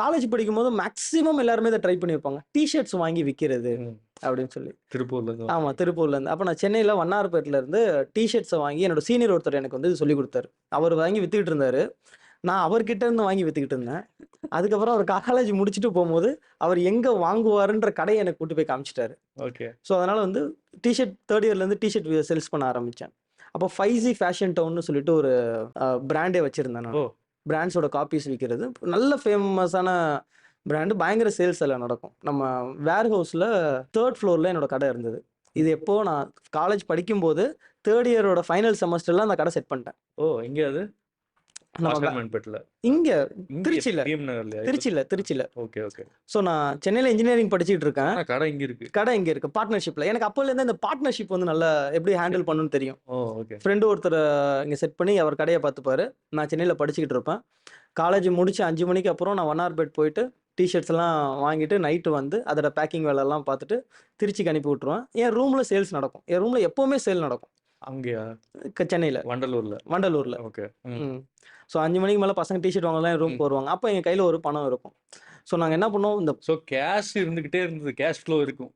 College படிக்கும்போது maximum எல்லாருமே இதை ட்ரை பண்ணி வைப்பாங்க டிஷர்ட்ஸ் வாங்கி விற்கிறது. அப்படின்னு சொல்லி. திருப்பூர்ல இருந்து ஆமாம் திருப்பூர்லேருந்து அப்போ நான் சென்னையில் வண்ணாரப்பேட்டில் இருந்து டிஷர்ட்ஸை வாங்கி என்னோட சீனியர் ஒருத்தர் எனக்கு வந்து சொல்லி கொடுத்தாரு. அவர் வாங்கி வித்துக்கிட்டு இருந்தாரு. நான் அவர்கிட்ட இருந்து வாங்கி வித்துக்கிட்டு இருந்தேன். அதுக்கப்புறம் அவர் காலேஜ் முடிச்சுட்டு போகும்போது அவர் எங்கே வாங்குவாருன்ற கடையை எனக்கு கூட்டு போய் காமிச்சிட்டாரு. ஓகே. ஸோ அதனால் வந்து டிஷர்ட் தேர்ட் இயர்லேருந்து டிஷர்ட் சேல்ஸ் பண்ண ஆரம்பித்தேன் அப்போ ஃபைவ் ஜி ஃபேஷன் டவுன்னு சொல்லிட்டு ஒரு பிராண்டே வச்சுருந்தேன் நான். பிராண்ட்ஸோட காப்பீஸ் விற்கிறது நல்ல ஃபேமஸான பிராண்டு பயங்கர சேல்ஸ் எல்லாம் நடக்கும். நம்ம வேர் ஹவுஸில் தேர்ட் ஃப்ளோரில் என்னோட கடை இருந்தது. இது எப்போ நான் காலேஜ் படிக்கும்போது தேர்ட் இயரோட ஃபைனல் செமஸ்டரில் அந்த கடை செட் பண்ணிட்டேன். ஓ எங்கேயாவது அது? இங்கே இங்க திருச்சியில. திருச்சியில் திருச்சியில் ஓகே ஓகே. ஸோ நான் சென்னையில் இன்ஜினியரிங் படிச்சுட்டு இருக்கேன். கடை இங்க இருக்கு. கடை இங்கே இருக்குது பார்ட்னர்ஷிப்பில் எனக்கு அப்போலேருந்து இந்த பார்ட்னர்ஷிப் வந்து நல்லா எப்படி ஹேண்டில் பண்ணணும்னு தெரியும். ஃப்ரெண்டு ஒருத்தர் இங்கே செட் பண்ணி அவர் கடையை பார்த்துப்பாரு. நான் சென்னையில் படிச்சுக்கிட்டு இருப்பேன். காலேஜ் முடிச்சு அஞ்சு மணிக்கு அப்புறம் நான் ஒன்னார்பேட் போயிட்டு டிஷர்ட்ஸ் எல்லாம் வாங்கிட்டு நைட்டு வந்து அதோட பேக்கிங் வேலையெல்லாம் பார்த்துட்டு திருச்சிக்கு அனுப்பி விட்ருவேன் என் ரூமில் சேல்ஸ் நடக்கும். என் ரூமில் எப்போவுமே சேல் நடக்கும். அங்கயா? சென்னையில். வண்டலூர்ல. வண்டலூரில். ஓகே. ஸோ அஞ்சு மணிக்கு மேலே பசங்க டிஷர்ட் வாங்கலாம் ரூமுக்கு வருவாங்க அப்போ என் கையில் ஒரு பணம் இருக்கும். ஸோ நாங்கள் என்ன பண்ணுவோம் இந்த ஸோ கேஷ் இருந்துகிட்டே இருந்தது. கேஷ் ஃப்ளோ இருக்கும்.